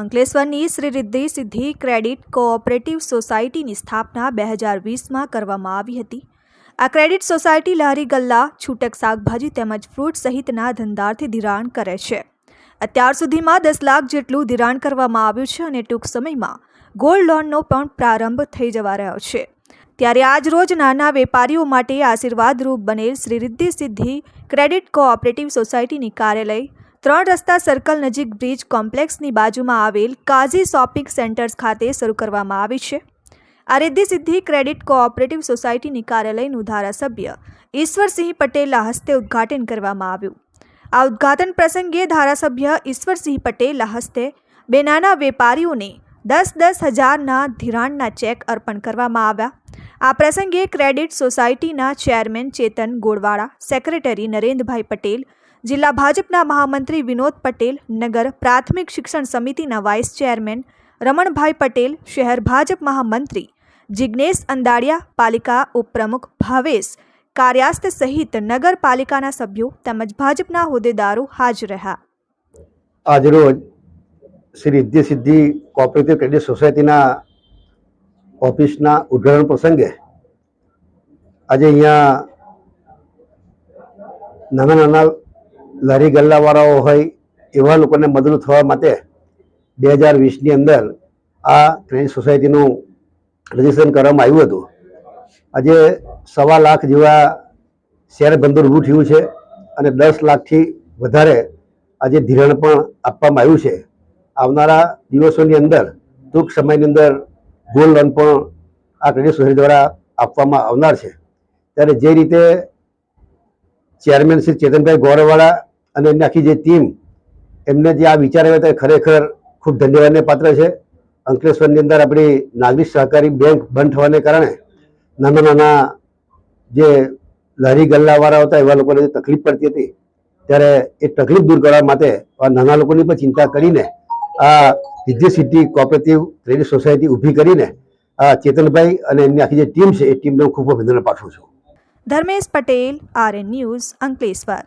અંકલેશ્વરની શ્રી રિદ્ધિ સિદ્ધિ credit cooperative સોસાયટીની સ્થાપના બે હજાર વીસમાં કરવામાં આવી હતી. આ ક્રેડિટ સોસાયટી લારી ગલ્લા, છૂટક શાકભાજી તેમજ ફ્રૂટ સહિતના ધંધાર્થી ધિરાણ કરે છે. અત્યાર સુધીમાં દસ લાખ જેટલું ધિરાણ કરવામાં આવ્યું છે અને ટૂંક સમયમાં ગોલ્ડ લોનનો પણ પ્રારંભ થઈ જવા રહ્યો છે. ત્યારે આજ રોજ નાના વેપારીઓ માટે આશીર્વાદરૂપ બનેલ શ્રી રિદ્ધિ સિદ્ધિ ક્રેડિટ કોઓપરેટિવ સોસાયટીની કાર્યાલય ત્રણ રસ્તા સર્કલ નજીક બ્રિજ કોમ્પ્લેક્સની બાજુમાં આવેલ કાઝી શોપિંગ સેન્ટર્સ ખાતે શરૂ કરવામાં આવી છે. આ રિદ્ધિ સિદ્ધિ ક્રેડિટ કોઓપરેટિવ સોસાયટીની કાર્યાલયનું ધારાસભ્ય ઈશ્વરસિંહ પટેલના હસ્તે ઉદ્ઘાટન કરવામાં આવ્યું. આ ઉદ્ઘાટન પ્રસંગે ધારાસભ્ય ઈશ્વરસિંહ પટેલના હસ્તે બે નાના વેપારીઓને દસ દસ હજારના ધિરાણના ચેક અર્પણ કરવામાં આવ્યા. આ પ્રસંગે ક્રેડિટ સોસાયટીના ચેરમેન ચેતન ગોળવાળા સેક્રેટરી નરેન્દ્રભાઈ પટેલ જિલ્લા ભાજપના મહામંત્રી વિનોદ પટેલ, નગર પ્રાથમિક શિક્ષણ સમિતિના વાઇસ ચેરમેન રમણભાઈ પટેલ, શહેર ભાજપ મહામંત્રી જિજ્ઞેશ અંદાડિયા, પાલિકા ઉપપ્રમુખ ભાવેશ કાર્યાસ્ત સહિત નગરપાલિકાના સભ્યો તેમજ ભાજપના હોદ્દેદારો હાજર રહ્યા. આજરોજ શ્રી રિદ્ધિ સિદ્ધિ કોઓપરેટિવ ક્રેડિટ સોસાયટીના ઓફિસના ઉદ્ઘાટન પ્રસંગે આજે અહીંયા નાના નાના લારી ગલ્લાવાળાઓ હોય, એવા લોકોને મદદરૂપ થવા માટે બે હજાર વીસની અંદર આ ક્રેડિટ સોસાયટીનું રજીસ્ટ્રેશન કરવામાં આવ્યું હતું. આજે સવા લાખ જેવા શેર ભંડોળ ઊભું થયું છે અને દસ લાખથી વધારે આજે ધિરાણ પણ આપવામાં આવ્યું છે. આવનારા દિવસોની અંદર ટૂંક સમયની અંદર ગોલ્ડ લોન પણ આ ક્રેડિટ સોસાયટી દ્વારા આપવામાં આવનાર છે. ત્યારે જે રીતે ચેરમેન શ્રી ચેતનભાઈ ગૌરવવાળા અને એમની આખી જે ટીમ એમને જે આ વિચાર આવ્યો તે ખરેખર ખૂબ ધન્યવાદને પાત્ર છે. અંકલેશ્વરની અંદર આપણી નાગરિક સહકારી બેંક બંધ થવાને કારણે નાના નાના જે લારી ગલ્લાવાળા હતા એવા લોકોને જે તકલીફ પડતી હતી, ત્યારે એ તકલીફ દૂર કરવા માટે આ નાના લોકોની પણ ચિંતા કરીને આ Vidya city cooperative credit society ઊભી કરીને આ ચેતનભાઈ અને એમની આખી જે ટીમ છે, એ ટીમને હું ખૂબ અભિનંદન પાઠવું છું. Dharmesh Patel, RN news, Ankleshwar.